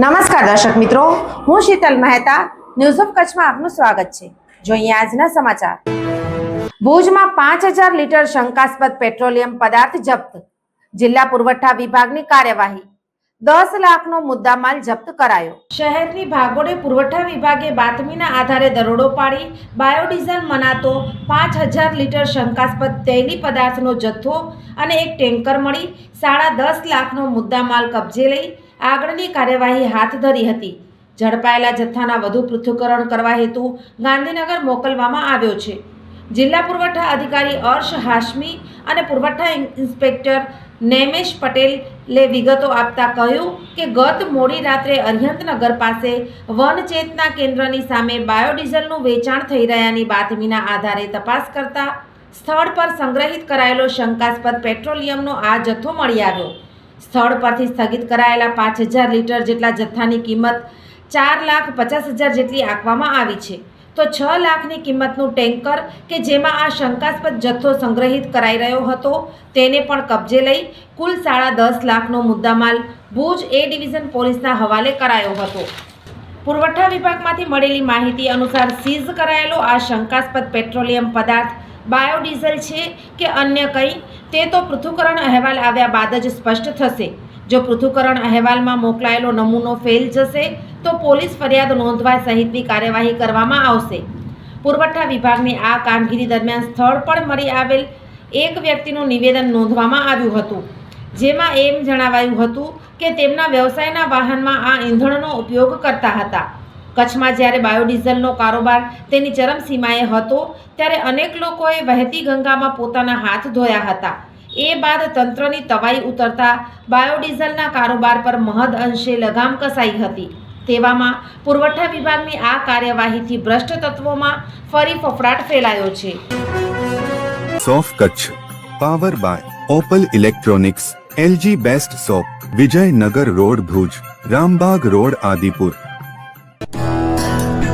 નમસ્કાર દર્શક મિત્રો, હું શીતલ મહેતા ન્યૂઝ ઓફ કચ્છમાં આપનું સ્વાગત છે. જોઈએ આજના સમાચાર. ભુજમાં પાંચ હજાર લીટર શંકાસ્પદ પેટ્રોલિયમ પદાર્થ જપ્ત. જિલ્લા પુરવઠા વિભાગની કાર્યવાહી. દસ લાખનો મુદ્દામાલ જપ્ત કરાયો. શહેરની ભાગોળે પુરવઠા વિભાગે બાતમીના આધારે દરોડો પાડી, બાયોડીઝલ મનાતો પાંચ હજાર લીટર શંકાસ્પદ તૈલી પદાર્થનો જથ્થો અને એક ટેન્કર મળી, સાડા દસ લાખનો મુદ્દામાલ કબજે લઈ આગળની કાર્યવાહી હાથ ધરી હતી. ઝડપાયેલા જથ્થાના વધુ પૃથ્થકરણ કરવા હેતુ ગાંધીનગર મોકલવામાં આવ્યો છે. જિલ્લા પુરવઠા અધિકારી અર્શ હાશમી અને પુરવઠા ઇન્સ્પેક્ટર નેમેશ પટેલે વિગતો આપતા કહ્યું કે ગત મોડી રાત્રે અરિહંતનગર પાસે વન ચેતના કેન્દ્રની સામે બાયોડીઝલનું વેચાણ થઈ રહ્યાની બાતમીના આધારે તપાસ કરતા સ્થળ પર સંગ્રહિત કરાયેલો શંકાસ્પદ પેટ્રોલિયમનો આ જથ્થો મળી આવ્યો. સ્થળ પરથી સ્થગિત કરાયેલા પાંચ હજાર લીટર જેટલા જથ્થાની કિંમત ચાર લાખ પચાસ હજાર જેટલી આંકવામાં આવી છે. તો છ લાખની કિંમતનું ટેન્કર કે જેમાં આ શંકાસ્પદ જથ્થો સંગ્રહિત કરાઈ રહ્યો હતો તેને પણ કબજે લઈ કુલ સાડા દસ લાખનો મુદ્દામાલ ભુજ એ ડિવિઝન પોલીસના હવાલે કરાયો હતો. પુરવઠા વિભાગમાંથી મળેલી માહિતી અનુસાર સીઝ કરાયેલો આ શંકાસ્પદ પેટ્રોલિયમ પદાર્થ બાયોડીઝલ છે કે અન્ય કંઈ? તે તો પૃથ્થકરણ અહેવાલ આવ્યા બાદ જ સ્પષ્ટ થશે. જો પૃથ્થકરણ અહેવાલમાં મોકલાયેલો નમૂનો ફેલ જશે, તો પોલીસ ફરિયાદ નોંધવા સહિતની કાર્યવાહી કરવામાં આવશે. પુરવઠા વિભાગની આ કામગીરી દરમિયાન સ્થળ પર મળી આવેલ એક વ્યક્તિનું નિવેદન નોંધવામાં આવ્યું હતું. જેમાં એમ જણાવાયું હતું કે તેમના વ્યવસાયના વાહનમાં આ ઈંધણનો ઉપયોગ કરતા હતા. કચ્છમાં જ્યારે બાયોડીઝલનો કારોબાર તેની ચરમસીમાએ હતો, ત્યારે અનેક લોકોએ વહેતી ગંગામાં પોતાના હાથ ધોયા હતા. એ બાદ તંત્રની તવાઈ ઉતરતા બાયોડીઝલના કારોબાર પર મહદ અંશે લગામ કસાઈ હતી. તેવામાં પુરવઠા વિભાગની આ કાર્યવાહીથી ભ્રષ્ટ તત્વોમાં ફરી ફફડાટ ફેલાયો છે. સોફ Kutch, power by Opal electronics, LG best shop Vijaynagar road Bhuj, Rambagh road Adipur.